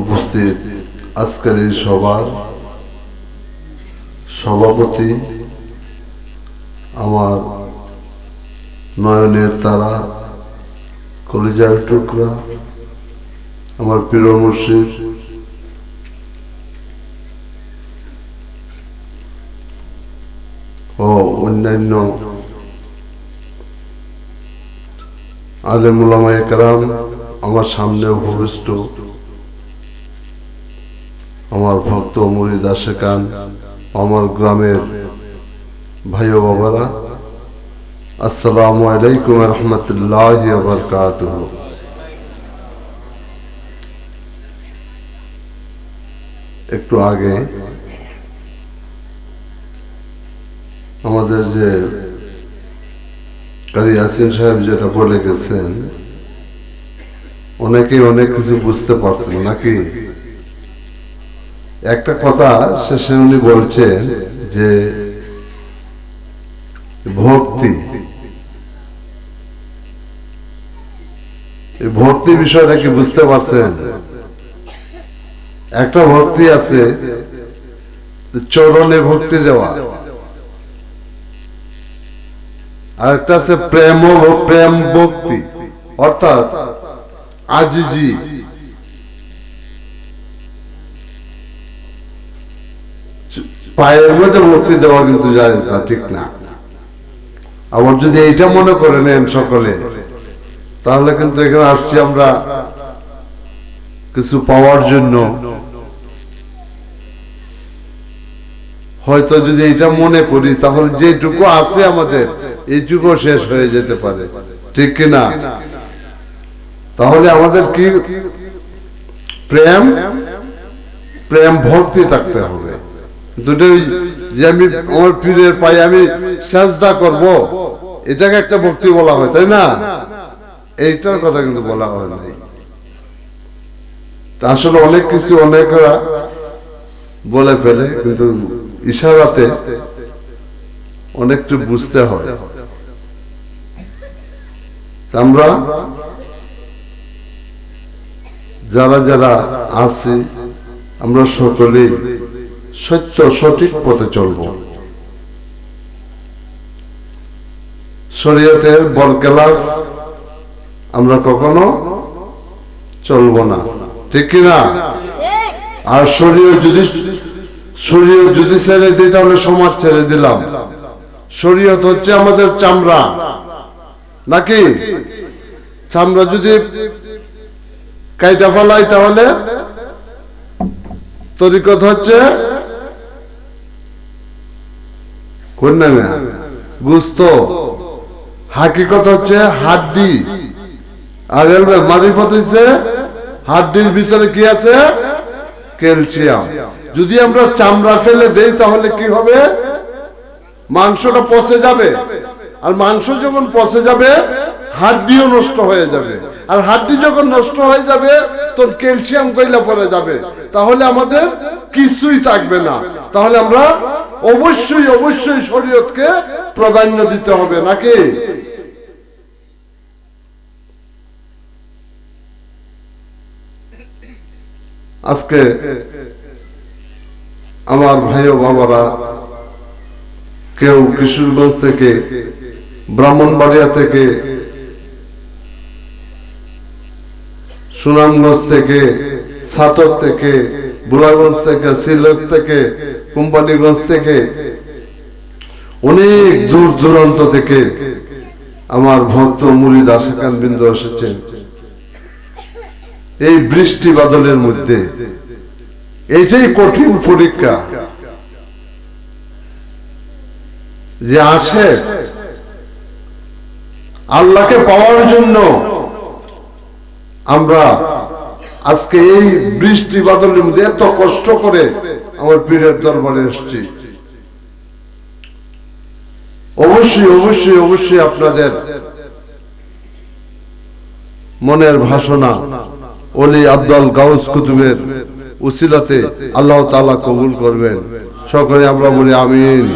উপস্থিত আজকের এই সভার সভাপতি আমার নয়নের তারা, কলিজার টুকরা, আমার প্রিয় মুর্শিদ, ও অন্যান্য আলেমুলামা একরাম আমার সামনে উপবিষ্ট আমার ভক্ত মুরিদ আশেকান আমার গ্রামের ভাই ও বাবারা, আসসালামু আলাইকুম রহমতুল্লাহ বরকাতুহ। একটু আগে আমাদের যে কারি ইয়াসিন সাহেব যেটা বলে গেছেন, অনেকেই অনেক কিছু বুঝতে পারছেন নাকি? একটা কথা শেষে উনি বলছেন যে ভক্তি ভক্তি বিষয়টা কি বুঝতে পারছেন? একটা ভক্তি আছে, চরণে ভক্তি দেওয়া। আর একটা আছে প্রেম প্রেম ভক্তি, অর্থাৎ আজিজি। পায়ের মধ্যে ভক্তি দেওয়া কিন্তু যায় না ঠিক না। আবার যদি এইটা মনে করে নেন সকলে, তাহলে কিন্তু এখানে আসছি আমরা কিছু পাওয়ার জন্য। হয়তো যদি এটা মনে করি, তাহলে যেটুকু আছে আমাদের, এইটুকু শেষ হয়ে যেতে পারে। ঠিক কিনা তাহলে আমাদের কি? প্রেম? প্রেম ভক্তি থাকতে হবে। দুটোই যে আমি আমার পীরের পায়ে আমি সাজদা করব, এটাকে একটা ভক্তি বলা হয়, তাই না? এইটার কথা কিন্তু বলা হয় আসলে অনেক কিছু অনেকরা বলে ফেলে, কিন্তু ইশারাতে অনেকটু বুঝতে হয়। আমরা যারা যারা আছি, আমরা সকলেই সত্য সঠিক পথে চলব। শরীয়তের বরকেলাফ আমরা কখনো চলব না। ঠিক কিনা আর শরীয় যদি শরীয়ত যদি ছেড়ে দিই, তাহলে সমাজ ছেড়ে দিলাম। শরীয়ত হচ্ছে আমাদের চামড়া। নাকি? চামড়া যদি কাইটা ফেলাই, তাহলে তরিকত হচ্ছে যদি আমরা চামড়া ফেলে দেই, তাহলে কি হবে? মাংসটা পচে যাবে। আর মাংস যখন পচে যাবে, হাড্ডিও নষ্ট হয়ে যাবে। আর হাড্ডি যখন নষ্ট হয়ে যাবে, তোর ক্যালসিয়াম কইলা পরে যাবে। তাহলে আমাদের কিছুই থাকবে না। তাহলে আমরা অবশ্যই অবশ্যই শরীয়তকে প্রাধান্য দিতে হবে, নাকি? আজকে আমার ভাই ও বাবারা, কেউ কিশোরগঞ্জ থেকে, ব্রাহ্মণবাড়িয়া থেকে, সুনামগঞ্জ থেকে, ছাতক থেকে বুলাগঞ্জ থেকে, সিলেট থেকে কোম্পানিগঞ্জ থেকে, অনেক দূর দূরান্ত থেকে আমার ভক্ত মুরিদ আশেকান বিন্দু এসেছেন। এই বৃষ্টি বাদলের মধ্যে এইটাই কঠিন পরীক্ষা যে আসে আল্লাহকে পাওয়ার জন্য আমরা আজকে এই বৃষ্টি বাদলের মধ্যে এত কষ্ট করে আমার পীরের দরবারে এসছি। অবশ্যই অবশ্যই অবশ্যই আপনাদের মনের ভাষণা অলি আব্দুল গাউস কুতুবের উসিলাতে আল্লাহ তাআলা কবুল করবেন। সকলে আমরা বলি আমিন।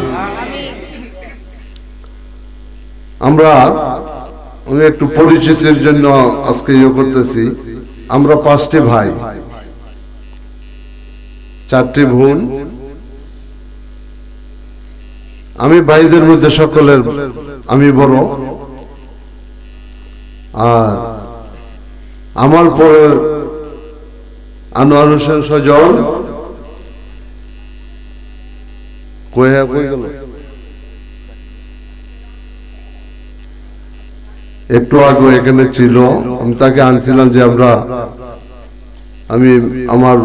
আমরা আমি একটু পরিচিতির জন্য আজকে ইয়ে করতেছি। আমরা পাঁচটি ভাই। চারটি বোন। আমি ভাইদের মধ্যে সকলের আমি বড়। আর আমার পরে আনোয়ার হোসেন সজল। হ্যাঁ, একটু আগে এখানে ছিল। আমি তাকে আনছিলাম যে আমরা আমি আমার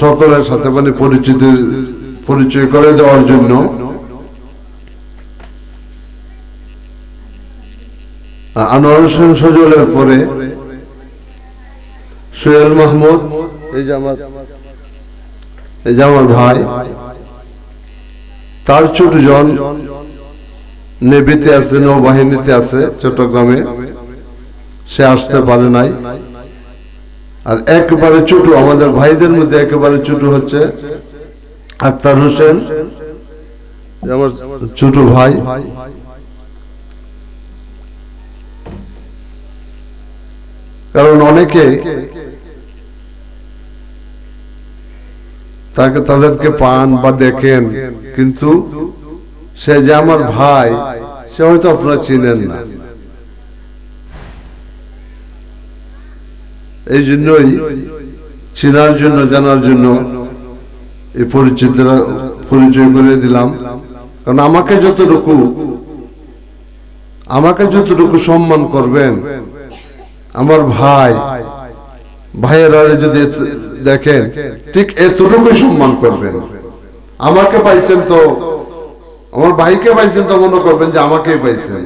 সকলের সাথে মানে পরিচিত, পরিচয় করে দেওয়ার জন্য। আনোয়ার হোসেন সজলের পরে সোহেল মাহমুদ, এই এই ভাই, তার ছোট জন নেভিতে আছে, নৌবাহিনীতে আছে, চট্টগ্রামে। সে আসতে পারে নাই। আর একেবারে ছোট, আমাদের ভাইদের মধ্যে একেবারে ছোট হচ্ছে আক্তার হোসেন আমার ছোট ভাই। কারণ অনেকে তাকে তাদেরকে পান বা দেখেন, কিন্তু সে যে আমার ভাই, সে হয়তো আপনারা চিনেন না। এই জন্যই চেনার জন্য, জানার জন্য এই পরিচিতরা পরিচয় করে দিলাম। কারণ আমাকে যতটুকু আমাকে যতটুকু সম্মান করবেন, আমার ভাই, ভাইয়েরা যদি দেখেন, ঠিক এতটুকু সম্মান করবেন। আমাকে পাইছেন তো, আমার ভাইকে পাইছেন তো মনে করবেন যে আমাকেই পাইছেন।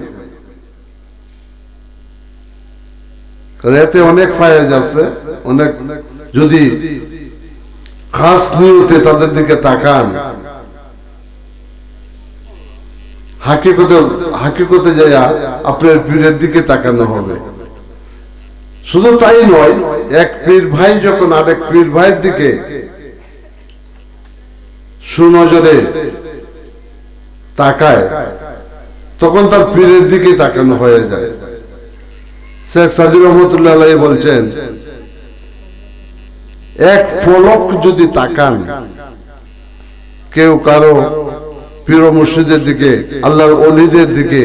কারণ এতে অনেক ফায়াজ আছে, অনেক যদি খাস নিয়তে তাদের দিকে তাকান হাকিকতে হাকিকতে যাইয়া আপনার পীরের দিকে তাকানো হবে। শুধু তাই নয়, এক পীর ভাই যখন আরেক পীর ভাইয়ের দিকে সুনজরে তাকায়, তখন তার পীরের দিকে তাকানো হয়ে যায়। শেখ সাজির রহমতুল্লাহ বলছেন, এক যদি তাকান, কেউ কারও পীর দিকে, আল্লাহর অলিদের দিকে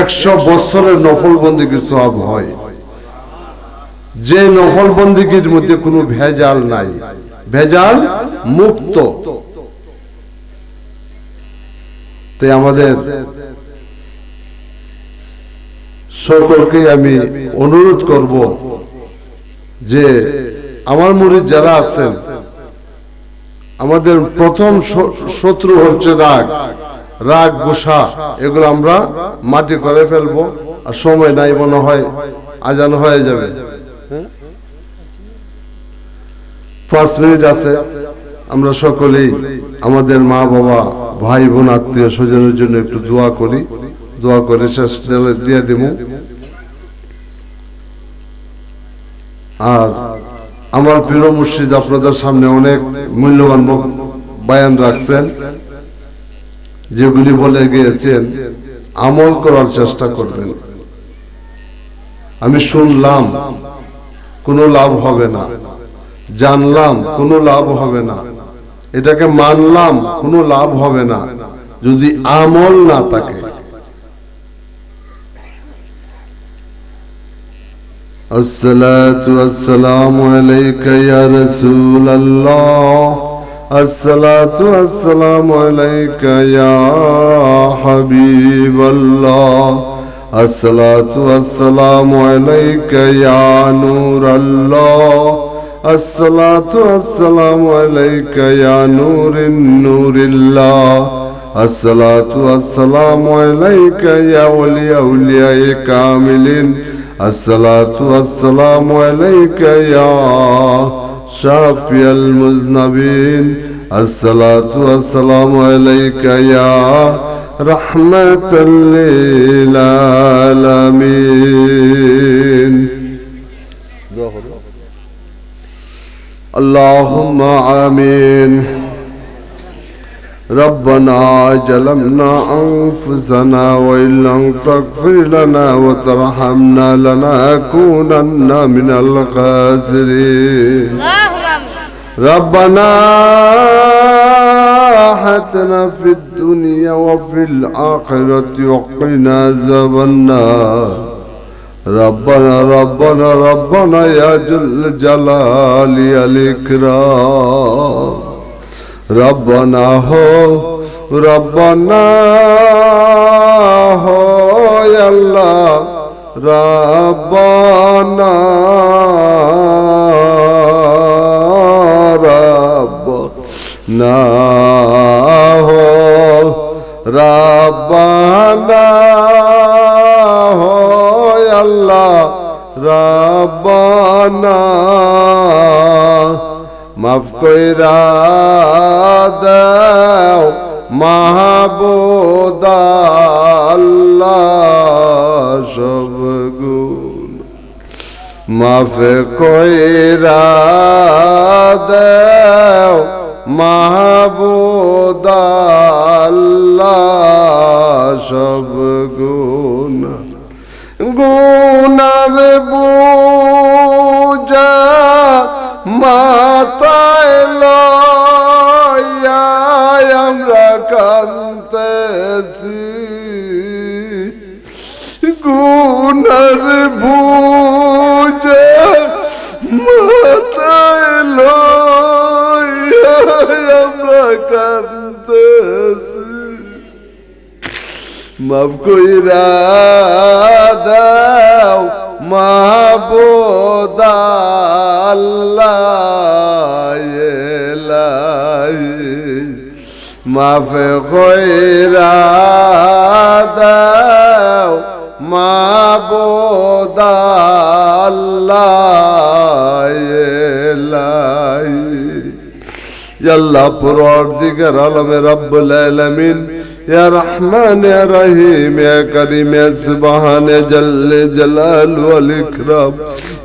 একশো বছরের নফল সব হয়? যে নফল বন্দিগির মধ্যে কোনো ভেজাল নাই। ভেজাল মুক্ত। তাই আমাদের সকলকে আমি অনুরোধ করব যে আমার মুরিদ যারা আছেন, আমাদের প্রথম শত্রু হচ্ছে রাগ। রাগ, গোসা, এগুলো আমরা মাটি করে ফেলব আর সময় নাই মনে হয়, আজান হয়ে যাবে। হ্যাঁ? পাঁচ মিনিট আছে, আমরা সকলেই আমাদের মা বাবা ভাই বোন আত্মীয় স্বজনের জন্য একটু দোয়া করি। দোয়া করে, শেষ দিয়ে দিব আর আমার প্রিয় মুর্শিদ, আপনাদের সামনে অনেক মূল্যবান বয়ান রাখছেন, যেগুলি বলে গিয়েছেন, আমল করার চেষ্টা করবেন। আমি শুনলাম, কোনো লাভ হবে না। জানলাম, কোনো লাভ হবে না। এটাকে মানলাম, কোনো লাভ হবে না। যদি আমল না থাকে الصلاة والسلام عليك يا رسول الله. الصلاة والسلام عليك يا حبيب الله. الصلاة والسلام عليك يا نور الله. الصلاة والسلام عليك يا نور النور الله. الصلاة والسلام عليك يا ولي أولياء كاملين. الصلاة والسلام عليك يا شافي المذنبين. الصلاة والسلام عليك يا رحمة للعالمين. اللهم آمين. ربنا ظلمنا أنفسنا وإن لم تغفر لنا وترحمنا لنكونن من الخاسرين. ربنا حتنا في الدنيا وفي الآخرة وقنا عذاب النار. ربنا ربنا ربنا يا جل الجلال يا الإكرام রব্বনা হো রব্বনা হো আল্লাহ রব্বনা রব হো রব্বনা হো আল্লাহ রব্বনা মাফ কইরা দাও মাহবুদ আল্লাহ সব গুণ। মাফ কইরা দাও মাহবুদ আল্লাহ সব গুণ। গুণার বুজা কান্তেছি গুণার বুজা মাতায় লয়া আমরা কান্তেছি মাফ কইরা দাও মাহবুদ আল্লাহ এলাহি মাফ কইরা দাও আল্লাহ আল্লাহ পরওয়ারদিগার আলমে রব্বুল আলামিন, ইয়া রহমান, ইয়া রহিম, ইয়া করিম, ইয়া সুবহান জাল্লে জালাল ওয়াল ইকরাম।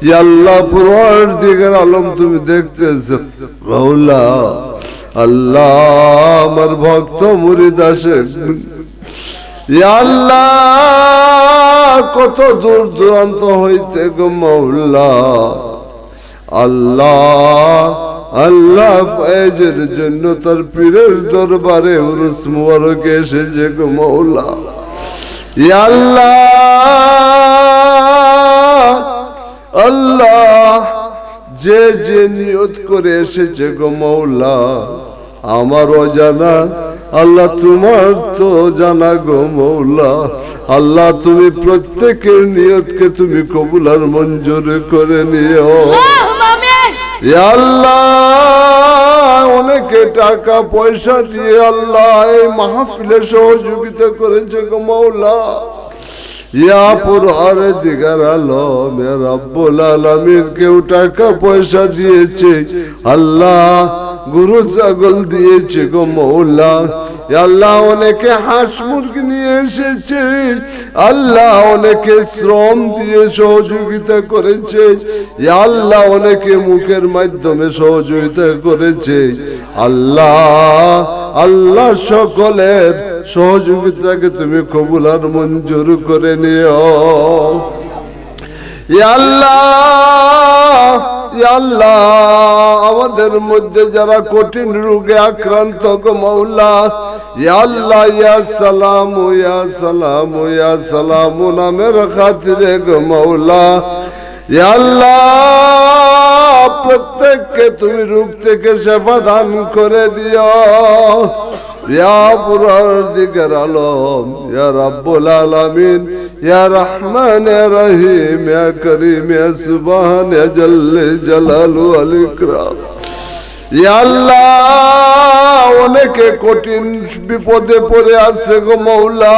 ইয়া আল্লাহ পরওয়ারদিগার আলম তুমি দেখতেছো। মাওলা। আল্লাহ আমার ভক্ত মুরিদ আসে আল্লাহ, কত দূর দূরান্ত হইতে গো মাওলা আল্লাহ আল্লাহ ফয়েজের জন্য তার পীরের দরবারে উরুস মুবারকে এসেছে গো মৌলা। ইয়া আল্লাহ আল্লাহ, যে যে নিয়ত করে এসেছে গো মৌলা। আমার অজানা আল্লাহ তোমার তো জানা গো মৌলা। আল্লাহ তুমি প্রত্যেকের নিয়তকে তুমি কবুলার মঞ্জুর করে নিও। আল্লাহ অনেকে টাকা পয়সা দিয়ে আল্লাহ এই মাহফিলে সহযোগিতা করেছে গো মৌলা। ইয়াপুর দিগার আলম রব্বুল আলমীর কেউ টাকা পয়সা দিয়েছে। আল্লাহ গুরু ছাগল দিয়েছে গো মৌলা। আল্লাহ অনেকে হাঁস মুরগি নিয়ে এসেছে। আল্লাহ অনেকে শ্রম দিয়ে সহযোগিতা করেছে। আল্লাহ অনেকে মুখের মাধ্যমে সহযোগিতা করেছে। আল্লাহ আল্লাহ সকলের সহযোগিতাকে তুমি কবুল আর মঞ্জুর করে নিও। আল্লাহ আল্লাহ, আমাদের মধ্যে যারা কঠিন রোগে আক্রান্ত গো মৌলা আল্লাহ, ইয়া সালাম ইয়া সালাম ইয়া সালাম নামের খাতিরে গো মৌলা আল্লাহ। প্রত্যেককে তুমি রূপ থেকে সেবা দান করে দিও। পুরারদিগার আলম, ইয়া রাব্বুল আলামিন, ইয়া রহমান রহিম, ইয়া করিম, ইয়া সুবহান, ইয়া জাল্লে জালালু, আল ইকরাম। ইয়া আল্লাহ, অনেকে কঠিন বিপদে পড়ে আছে গো মৌলা।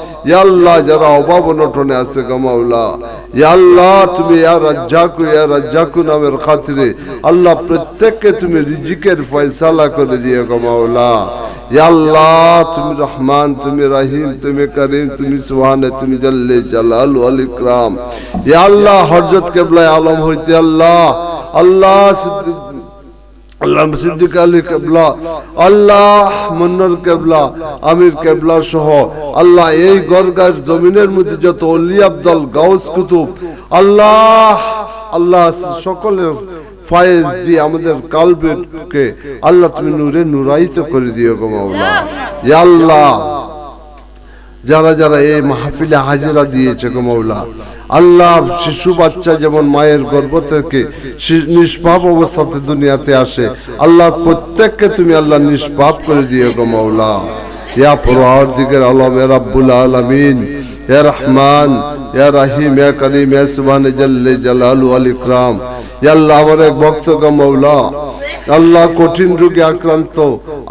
আল্লাহ যারা অভাব অনটনে আছে গো মাওলা। ইয়া আল্লাহ, তুমি ইয়া রাজ্জাকু ইয়া রাজ্জাকু নামের খাতিরে আল্লাহ প্রত্যেককে তুমি রিজিকের ফয়সালা করে দিও গো মাওলা। আল্লাহ, তুমি রহমান, তুমি রহিম, তুমি করিম, তুমি সুবহানে, তুমি জল্লে জালাল ওয়াল ইকরাম। ইয়া আল্লাহ, হযরত কিবলা আলম হইতে আল্লাহ আল্লাহ আল্লাহ সিদ্দিক আলী কেবলা, আল্লাহ মন্নর কেবলা, আমির কেবলা সহ আল্লাহ এই গরগার জমিনের মধ্যে যত অলি আব্দুল, গাউস কুতুব, আল্লাহ আল্লাহ সকলের ফায়েজ দিয়ে আমাদের কালবেকে আল্লাহ তুমি নূরে নুরায়িত করে দিও গো মাওলা। ইয়া আল্লাহ, যারা যারা এই মাহফিলে হাজিরা দিয়েছে গো মৌলা আল্লাহ শিশু বাচ্চা যেমন মায়ের গর্ভ থেকে নিষ্পাপ অবস্থাতে দুনিয়াতে আসে, আল্লাহ প্রত্যেককে তুমি আল্লাহ নিষ্পাপ করে দিয়ে গো মৌলা ইয়া পরওয়ারদিগের আলম, ইয়া রাব্বুল আলামিন, ইয়া রহমান, ইয়া রাহিম, ইয়া করিম, ইয়া সুবহান জাল্লে জালালু, ওয়াল ইকরাম। ইয়া আল্লাহ আমার এক ভক্ত গো আল্লাহ কঠিন রোগে আক্রান্ত।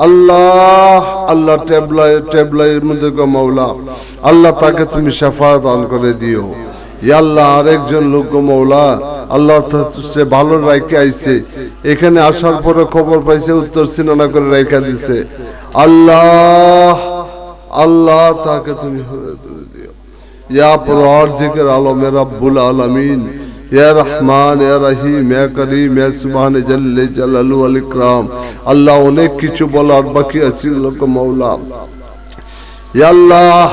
আল্লাহ আল্লাহ টেবলাই টেবলাইয়ের মধ্যে গো আল্লাহ তাকে তুমি শেফা দান করে দিও। আরেকজন লোক মৌলা, আল্লাহ ভালো রাইকে আইছে। এখানে আসার পরে খবর পাইছে, উত্তর সিনানা করে রাইখা দিছে। আল্লাহ আল্লাহ তাকে তুমি করিম আল্লাহ অনেক কিছু বলার বাকি আছে, লোক ইয়া আল্লাহ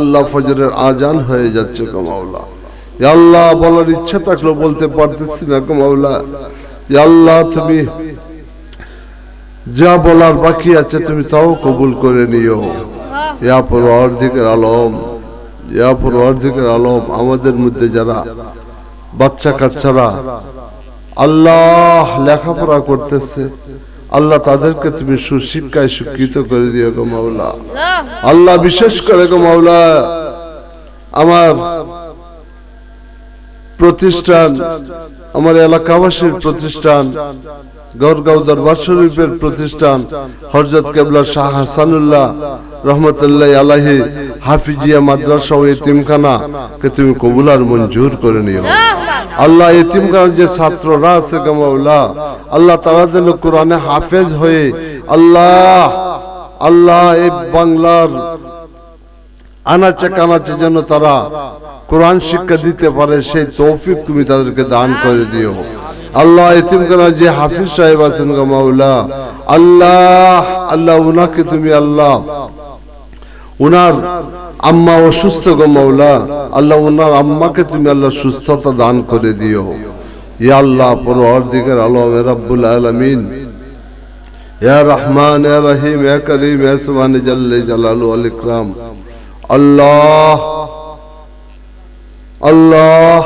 আল্লাহ, ফজরের আজান হয়ে যাচ্ছে ইয়া আল্লাহ বলার ইচ্ছা থাকলেও বলতে পারতেছি না মাওলা। আল্লাহ তুমি যা বলার বাকি আছে তুমি তাও কবুল করে নিও। ইয়া পরওয়ারদিগার আলম ইয়া পরওয়ারদিগার আলম আমাদের মধ্যে যারা বাচ্চা কাচ্চারা আল্লাহ লেখাপড়া করতেছে আল্লাহ তাদেরকে তুমি সুশিক্ষায় শিক্ষিত করে দিও গো মাওলা। আল্লাহ বিশেষ করে গো মাওলা আমার প্রতিষ্ঠান, আমার এলাকাবাসীর প্রতিষ্ঠান গড়গাঁও দরবার শরীফের প্রতিষ্ঠান হরজত কেবলা শাহ হাসানুল্লাহ রহমতুল্লাহ আলাহি হাফিজিয়া মাদ্রাসা ও এতিমখানা কে তুমি কবুল আর মঞ্জুর করে নিও। আল্লাহ এতিমখানার যে ছাত্ররা আছে গামাউলা আল্লাহ তারা যেন কোরআনে হাফেজ হয়ে আল্লাহ আল্লাহ এই বাংলার আনাচে কানাচে যেন তারা কোরআন শিক্ষা দিতে পারে, সেই তৌফিক তুমি তাদেরকে দান করে দিও। আল্লাহ এতিমখানা যে হাফিজ সাহেব আছেন গো আল্লাহ আল্লাহ, উনাকে তুমি আল্লাহ। উনার আম্মা অসুস্থ গো মাওলা, আল্লাহ, উনার আম্মাকে তুমি আল্লাহ সুস্থতা দান করে দিও। ইয়া আল্লাহ পরওয়ারদিগার আলম রাব্বুল আলামিন। ইয়া রহমান, ইয়া রহিম, ইয়া করিম, ইয়া সুবহান, জাল্লে জালালু ওয়াল ইকরাম। আল্লাহ আল্লাহ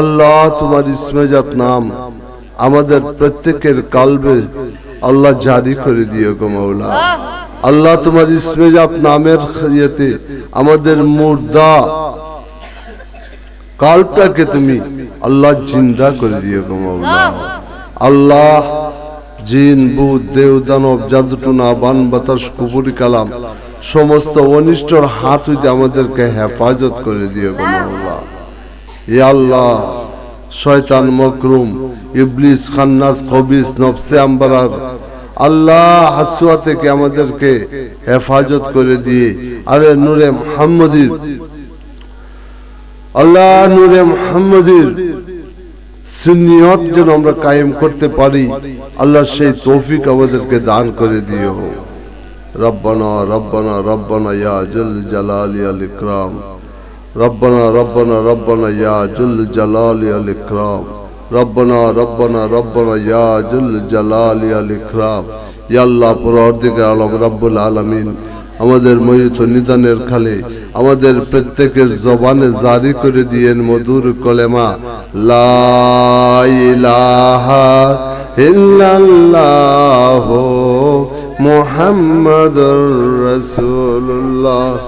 আল্লাহ তোমার ইসমেজাত নাম, আমাদের প্রত্যেকের কালবে আল্লাহ জারি করে দিও গো মাওলা। আল্লাহ তোমার ইসমেজাত নামের ইয়েতে আমাদের মুর্দা কালটাকে তুমি আল্লাহ জিন্দা করে দিও গো মাওলা। আল্লাহ, জিন, বুধ দেও দানব জাদুটুনা বান, বাতাস কুপুরি কালাম সমস্ত অনিষ্টর হাত হইতে আমাদেরকে হেফাজত করে দিও মাওলা ইয়া আল্লাহ, শয়তান মকরুম, ইবলিস, খান্নাস কবিস নফসে আম্বারার আল্লাহ হাসুয়া থেকে আমাদেরকে হেফাজত করে দিয়ে, আরে নূরে মুহাম্মদির, আল্লাহ নূরে মুহাম্মদির সুন্নিয়ত যেন আমরা কায়েম করতে পারি, আল্লাহ সেই তৌফিক আমাদেরকে দান করে দিও। রব্বানা রব্বানা রব্বানা, ইয়া জল জালালি আল ইকরাম। রব্বানা রব্বানা রব্বানা, ইয়া জল জালালি আল ইকরাম। রব্বানা রব্বানা রব্বানা, ইয়া জল জালালি আল ইকরাম। ইয়া আল্লাহ পরওয়ারদিগার আলম রব্বুল আলামিন আমাদের ময়ূত নিদানের খালে, আমাদের প্রত্যেকের জবানে জারি করে দিয়েন মধুর কলেমা, লা ইলাহা ইল্লাল্লাহ মুহাম্মাদুর রাসূলুল্লাহ